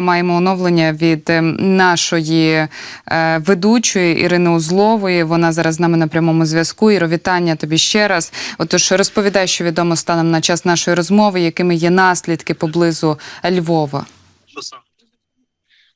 Маємо оновлення від е, нашої е, ведучої Ірини Узлової. Вона зараз з нами на прямому зв'язку. Іро, вітання тобі ще раз. Отож, розповідай, що відомо станом на час нашої розмови, якими є наслідки поблизу Львова.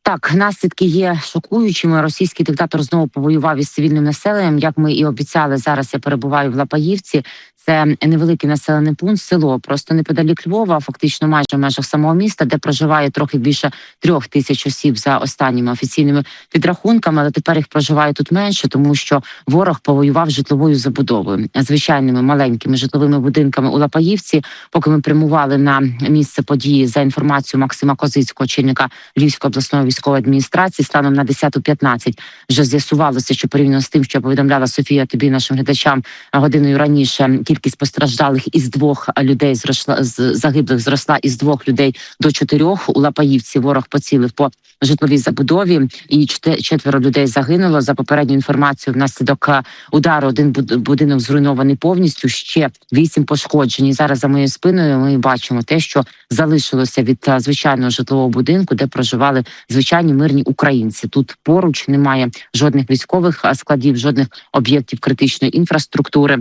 Так, наслідки є шокуючими. Російський диктатор знову повоював із цивільним населенням. Як ми і обіцяли, зараз я перебуваю в Лапаївці. Це невеликий населений пункт, село просто неподалік Львова, фактично майже в межах самого міста, де проживає трохи більше трьох тисяч осіб за останніми офіційними підрахунками. Але тепер їх проживає тут менше, тому що ворог повоював житловою забудовою, звичайними маленькими житловими будинками у Лапаївці. Поки ми прямували на місце події за інформацією Максима Козицького, очільника Львівської обласної військової адміністрації, станом на 10.15 вже з'ясувалося, що порівняно з тим, що повідомляла Софія тобі нашим глядачам годиною раніше, кількість постраждалих із двох людей зросла з загиблих зросла із двох людей до чотирьох. У Лапаївці ворог поцілив по житловій забудові, і четверо людей загинуло. За попередньою інформацією, внаслідок е, удару один буд- будинок зруйнований повністю. Ще вісім пошкоджені. Зараз за моєю спиною ми бачимо те, що залишилося від е, звичайного житлового будинку, де проживали звичайні мирні українці. Тут поруч немає жодних військових складів, жодних об'єктів критичної інфраструктури.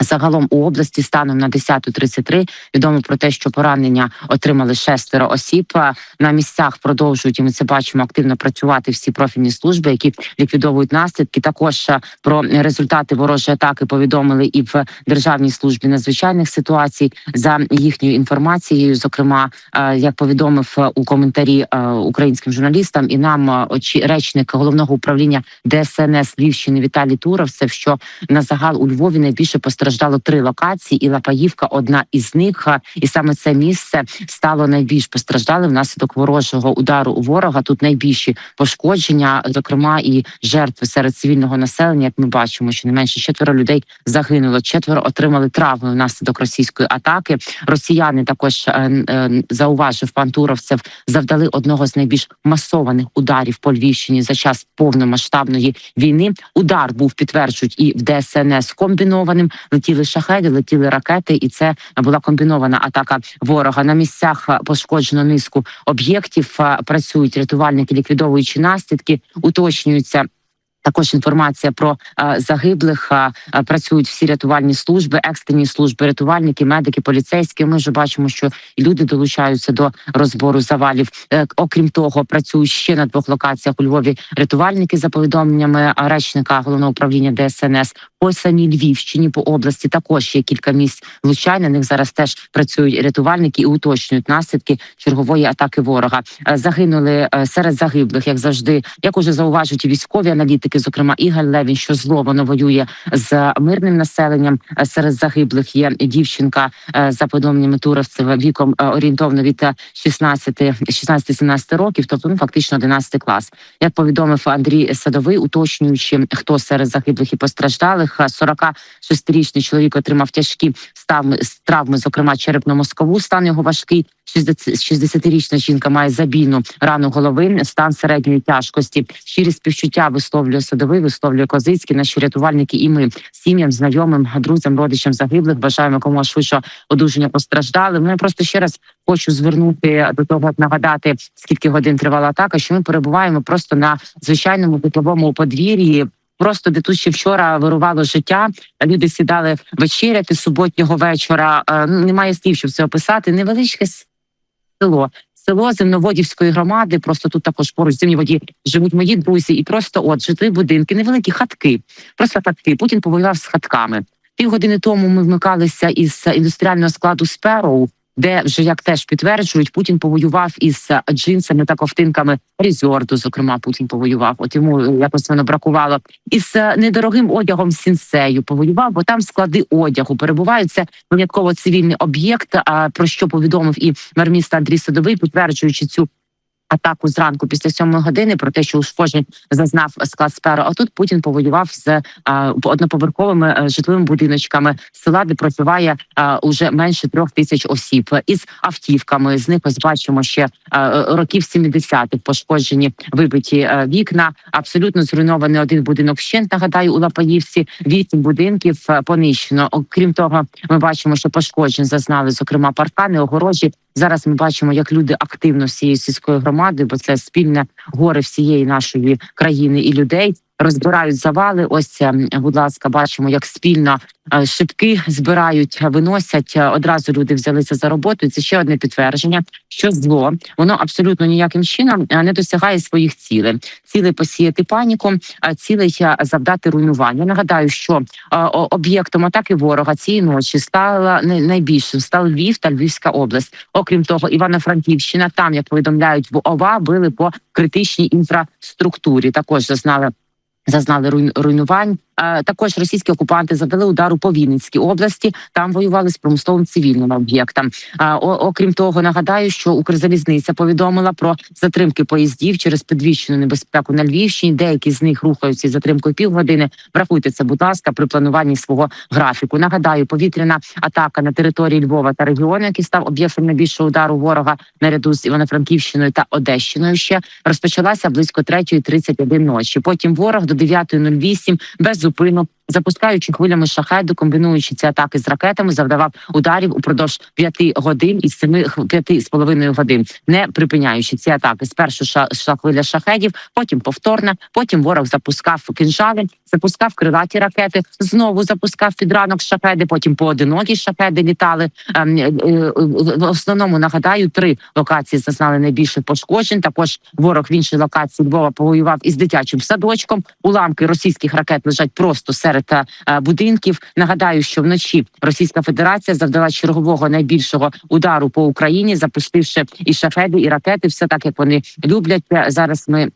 Загалом у області станом на 10.33 відомо про те, що поранення отримали шестеро осіб. На місцях продовжують і ми це бачимо активно працювати всі профільні служби, які ліквідовують наслідки. Також е, про результати ворожої атаки повідомили і в державній службі надзвичайних ситуацій. За їхньою інформацією, зокрема, е, як повідомив е, у коментарі українським журналістам, і нам очі речник головного управління ДСНС Львівщини Віталій Туров, це що на загал у Львові найбільше постраждало три локації, і Лапаївка одна із них. І саме це місце стало найбільш постраждалим внаслідок ворожого удару у ворога. Тут найбільші пошкодження, зокрема і жертви серед цивільного населення. Як ми бачимо, що не менше четверо людей загинуло, четверо отримали травми внаслідок російської атаки. Росіяни також е, е, зауважив пан Туров, це завдали одного з найбільш масованих ударів по Львівщині за час повномасштабної війни. Удар був підтверджують і в ДСНС комбінованим. Летіли шахеди, летіли ракети, і це була комбінована атака ворога. На місцях е, пошкоджено низку об'єктів. е, Працюють рятувальники, ліквідовуючи наслідки, уточнюються. Також інформація про е, загиблих е, е, працюють всі рятувальні служби, екстрені служби, рятувальники, медики, поліцейські. Ми вже бачимо, що люди долучаються до розбору завалів. Окрім того, працюють ще на двох локаціях у Львові рятувальники за повідомленнями речника головного управління ДСНС. По самій Львівщині по області також є кілька місць влучань. На них зараз теж працюють рятувальники і уточнюють наслідки чергової атаки ворога. Загинули серед загиблих, як завжди, як уже зауважують і військові аналітики, зокрема Ігор Левін, що зло воно воює з мирним населенням. Е, Серед загиблих є дівчинка е, за повідомленнями Туровцева віком е, орієнтовно від е, 16 16-17 років, тобто ну фактично 11 клас. Як повідомив Андрій Садовий, уточнюючи, хто серед загиблих і постраждалих, 46-річний чоловік отримав тяжкі травми, зокрема черепно-мозкову. Стан його важкий. 60 60-річна жінка має забійну рану голови, стан середньої тяжкості. Щирі співчуття висловлює садовий, висловлює Козицький, наші рятувальники, і ми сім'ям, знайомим, друзям, родичам загиблих. Бажаємо якомога швидше одужання постраждали. Ну я просто ще раз хочу звернути до того, от нагадати скільки годин тривала атака. Що ми перебуваємо просто на звичайному тепловому подвір'ї. Просто де тут ще вчора вирувало життя. Люди сідали вечеряти суботнього вечора. Е, ну, Немає слів, щоб це описати. Невеличке село. Село земноводівської громади. Просто тут також поруч зимні воді живуть мої друзі, і просто от житлові будинки, невеликі хатки, просто хатки. Путін повоював з хатками. Півгодини тому ми вмикалися із індустріального складу Спероу, де вже як теж підтверджують, Путін повоював із джинсами та ковтинками Різорду. Зокрема, Путін повоював. От йому якось воно бракувало. Із е, недорогим одягом сінсею повоював, бо там склади одягу перебуваються винятково цивільний об'єкт. А про що повідомив і мер міста Андрій Садовий, підтверджуючи цю. Атаку зранку після сьомої години про те, що ушкоджень зазнав склад сперу. А тут Путін повоював з одноповерховими житловими будиночками села, де проживає а, уже менше трьох тисяч осіб із автівками. З них ось бачимо ще а, років 70-х пошкоджені вибиті вікна. Абсолютно зруйнований один будинок. Вщент нагадаю у Лапаївці вісім будинків понищено. Окрім того, ми бачимо, що пошкоджень зазнали зокрема паркани, огорожі Зараз ми бачимо, як люди активно з цією сільською громадою, бо це спільне горе всієї нашої країни і людей. Розбирають завали. Ось, е, будь ласка, бачимо, як спільно е, шибки збирають, виносять. Е, Одразу люди взялися за роботу. Це ще одне підтвердження, що зло воно абсолютно ніяким чином е, не досягає своїх цілей. Цілей посіяти паніку, а цілей е, завдати руйнування. Нагадаю, що об'єктом атаки ворога цієї ночі стала най- найбільшим став Львів та Львівська область. Окрім того, Івано-Франківщина, там як повідомляють в ОВА, били по критичній інфраструктурі. Також зазнали. Зазнали руйн- руйнувань. Е, Також російські окупанти завдали удару по Вінницькій області. Там воювали з промисловим цивільним об'єктом. О- окрім того, нагадаю, що Укрзалізниця повідомила про затримки поїздів через підвищену небезпеку на Львівщині. Деякі з них рухаються затримкою півгодини. Врахуйте це, будь ласка, при плануванні свого графіку. Нагадаю, повітряна атака на території Львова та регіону, який став об'єктом найбільшого удару ворога наряду з Івано-Франківщиною та Одещиною. Ще розпочалася близько 3.31 ночі. Потім ворог до 9.08 без зупину. Запускаючи хвилями шахеду, комбінуючи ці атаки з ракетами, завдавав ударів упродовж п'яти годин із семи п'яти з половиною годин, не припиняючи ці атаки. Спершу ша хвиля шахедів, потім повторна. Потім ворог запускав кинжали, запускав крилаті ракети. Знову запускав під ранок шахеди. Потім поодинокі шахеди літали. Ем, е, е, В основному нагадаю, три локації зазнали найбільших пошкоджень. Також ворог в іншій локації Львова повоював із дитячим садочком. Уламки російських ракет лежать просто серед е, будинків. Нагадаю, що вночі Російська Федерація завдала чергового найбільшого удару по Україні, запустивши і шахеди, і ракети. Все так як вони люблять. Е, Зараз ми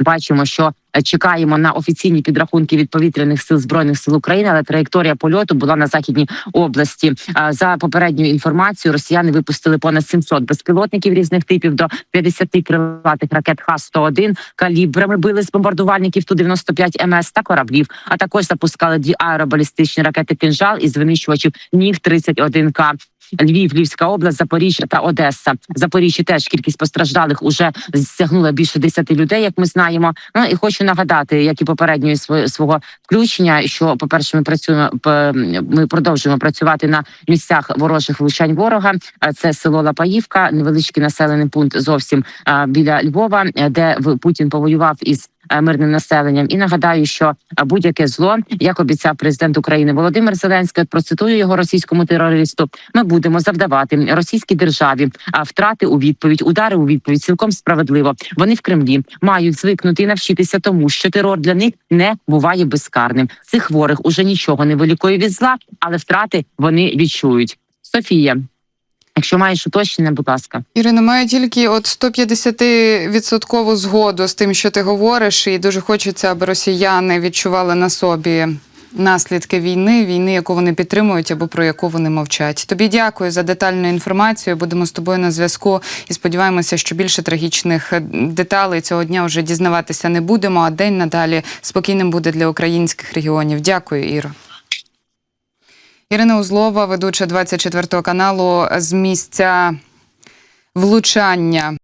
бачимо, що чекаємо на офіційні підрахунки від повітряних сил збройних сил України, але траєкторія польоту була на західній області. За попередньою інформацією, росіяни випустили понад 700 безпілотників різних типів до 50 крилатих ракет Х-101 калібрами били з бомбардувальників Ту-95 МС та кораблів. А також запускали дві аеробалістичні ракети «Кинжал» із винищувачів Ніг-31К. Львів, Львівська область, Запоріжжя та Одеса. Запоріжжі теж кількість постраждалих уже стягнула більше 10 людей, як ми знаємо. Ну і хочу нагадати, як і попередньої сво- свого включення, що по перше, ми працюємо ми продовжуємо працювати на місцях ворожих влучань ворога. Це село Лапаївка, невеличкий населений пункт зовсім біля Львова, де Путін повоював із мирним населенням. І нагадаю, що е, будь-яке зло, як обіцяв президент України Володимир Зеленський, процитую його російському терористу. Ми будемо завдавати російській державі втрати у відповідь, удари у відповідь цілком справедливо. Вони в Кремлі мають звикнути і навчитися тому, що терор для них не буває безкарним. Цих хворих уже нічого не вилікує від зла, але втрати вони відчують. Софія, якщо маєш уточнення, будь ласка. Ірина, маю тільки от 150% згоду з тим, що ти говориш, і дуже хочеться, аби росіяни відчували на собі наслідки війни, війни, яку вони підтримують або про яку вони мовчать. Тобі дякую за детальну інформацію. Будемо з тобою на зв'язку і сподіваємося, що більше трагічних деталей цього дня вже дізнаватися не будемо. А день надалі спокійним буде для українських регіонів. Дякую, Іро. Ірина Узлова, ведуча 24 каналу з місця влучання